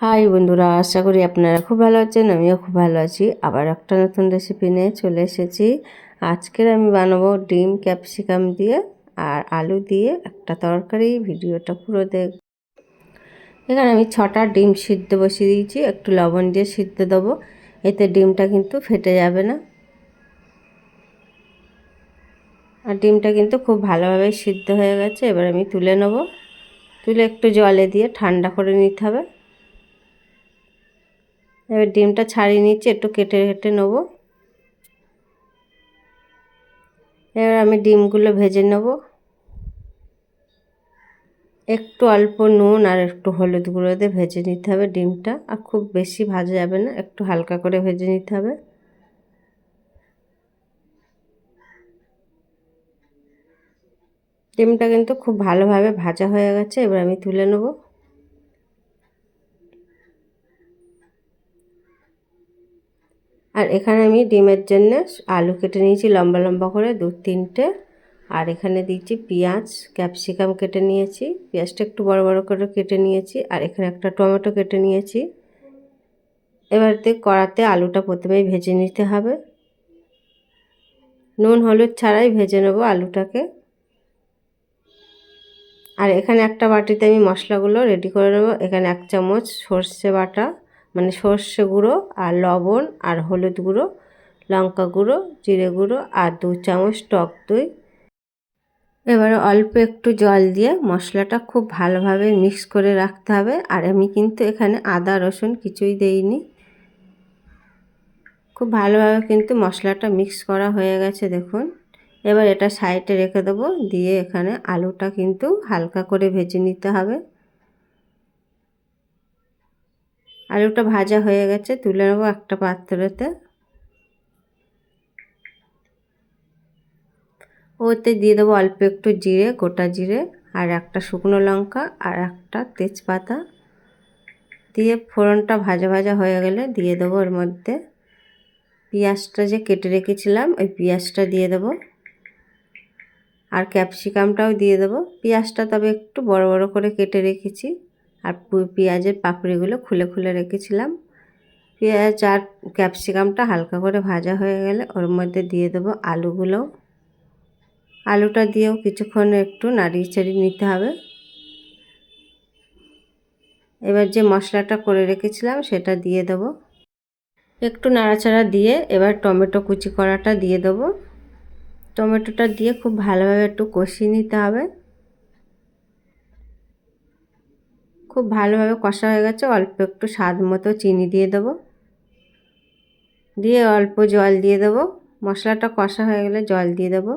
High বন্ধুরা, আশা করি আপনারা খুব ভালো আছেন, আমিও খুব ভালো আছি। আবার একটা নতুন রেসিপি নিয়ে চলে এসেছি। আজকের আমি বানাবো ডিম ক্যাপসিকাম দিয়ে আর আলু দিয়ে একটা তরকারি, ভিডিওটা পুরো দেখ এখানে আমি ছটা ডিম সিদ্ধ বসিয়ে দিয়েছি, একটু লবণ দিয়ে সিদ্ধ দেবো। এতে ডিমটা কিন্তু ফেটে যাবে না। আর ডিমটা কিন্তু খুব ভালোভাবে সিদ্ধ হয়ে গেছে, এবার আমি তুলে নেব। তুলে একটু জলে দিয়ে ঠান্ডা করে নিতে হবে। এবার ডিমটা ছাড়িয়ে নিচ্ছি, একটু কেটে কেটে নেব। এবার আমি ডিমগুলো ভেজে নেব। একটু অল্প নুন আর একটু হলুদ গুঁড়ো দিয়ে ভেজে নিতে হবে ডিমটা, আর খুব বেশি ভাজা যাবে না, একটু হালকা করে ভেজে নিতে হবে। ডিমটা কিন্তু খুব ভালোভাবে ভাজা হয়ে গেছে, এবার আমি তুলে নেব। আর এখানে আমি ডিমের জন্য আলু কেটে নিয়েছি, লম্বা লম্বা করে, দু, তিনটে। আর এখানে দিচ্ছি পেঁয়াজ, ক্যাপসিকাম কেটে নিয়েছি, পেঁয়াজটা একটু বড় বড় করে কেটে নিয়েছি, আর এখানে একটা টমেটো কেটে নিয়েছি। এবারতে কড়াতে আলুটা প্রথমেই ভেজে নিতে হবে। নুন, হলুদ ছাড়াই ভেজে নেব আলুটাকে। আর এখানে একটা বাটিতে আমি মশলাগুলো রেডি করে নেব। এখানে এক চামচ সর্ষে বাটা মানে সর্ষে গুঁড়ো আর লবণ আর হলুদ গুঁড়ো, লঙ্কা গুঁড়ো, জিরে গুঁড়ো আর দু চামচ টক দই। এবারে অল্প একটু জল দিয়ে মশলাটা খুব ভালোভাবে মিক্স করে রাখতে হবে। আর আমি কিন্তু এখানে আদা, রসুন কিছুই দেইনি। খুব ভালোভাবে কিন্তু মশলাটা মিক্স করা হয়ে গেছে, দেখুন। এবার এটা সাইডে রেখে দেবো, দিয়ে এখানে আলুটা কিন্তু হালকা করে ভেজে নিতে হবে। আলুটা ভাজা হয়ে গেছে, তুলে নেব একটা পাত্রতে। ওতে দিয়ে দেবো অল্প একটু জিরে, গোটা জিরে, আর একটা শুকনো লঙ্কা, আর একটা তেজপাতা। দিয়ে ফোড়নটা ভাজা ভাজা হয়ে গেলে দিয়ে দেবো ওর মধ্যে পেঁয়াজটা যে কেটে রেখেছিলাম, ওই পেঁয়াজটা দিয়ে দেবো। আর ক্যাপসিকামটাও দিয়ে দেবো। পেঁয়াজটা তবে একটু বড় বড় করে কেটে রেখেছি। আর পেঁয়াজের পাপড়িগুলো খুলে খুলে রেখেছিলাম। পেঁয়াজ আর ক্যাপসিকামটা হালকা করে ভাজা হয়ে গেলে ওর মধ্যে দিয়ে দেবো আলুগুলো। আলুটা দিয়েও কিছুক্ষণ একটু নাড়িয়ে চাড়িয়ে নিতে হবে। এবার যে মশলাটা করে রেখেছিলাম সেটা দিয়ে দেব। একটু নাড়াচাড়া দিয়ে এবার টমেটো কুচি করাটা দিয়ে দেবো। টমেটোটা দিয়ে খুব ভালোভাবে একটু কষিয়ে নিতে হবে। খুব ভালোভাবে কষা হয়ে গেছে। অল্প একটু স্বাদ মতো চিনি দিয়ে দেবো। দিয়ে অল্প জল দিয়ে দেবো। মশলাটা কষা হয়ে গেলে জল দিয়ে দেবো।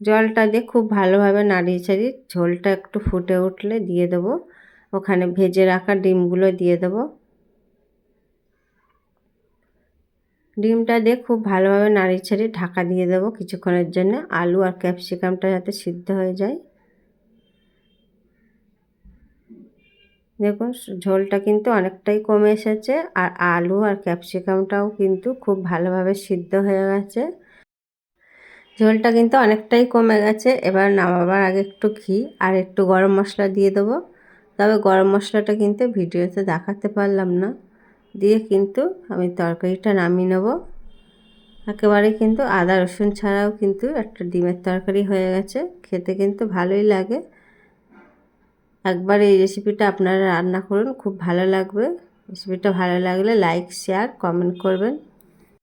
জলটা দিয়ে খুব ভালোভাবে নাড়িয়ে ছাড়িয়ে ঝোলটা একটু ফুটে উঠলে দিয়ে দেবো। ওখানে ভেজে রাখা ডিমগুলো দিয়ে দেবো। ডিমটা দিয়ে খুব ভালোভাবে নাড়িয়ে ছাড়িয়ে ঢাকা দিয়ে দেবো কিছুক্ষণের জন্য। আলু আর ক্যাপসিকামটা যাতে সিদ্ধ হয়ে যায়। দেখুন ঝোলটা কিন্তু অনেকটাই কমে এসেছে আর আলু আর ক্যাপসিকামটাও কিন্তু খুব ভালোভাবে সিদ্ধ হয়ে গেছে। ঝোলটা কিন্তু অনেকটাই কমে গেছে, এবার নামাবার আগে একটু ঘি আর একটু গরম মশলা দিয়ে দেবো। তবে গরম মশলাটা কিন্তু ভিডিওতে দেখাতে পারলাম না। দিয়ে কিন্তু আমি তরকারিটা নামিয়ে নেব। একেবারে কিন্তু আদা রসুন ছাড়াও কিন্তু একটা ডিমের তরকারি হয়ে গেছে, খেতে কিন্তু ভালোই লাগে। একবার এই রেসিপিটা আপনারা রান্না করুন, খুব ভালো লাগবে। রেসিপিটা ভালো লাগলে লাইক শেয়ার কমেন্ট করবেন।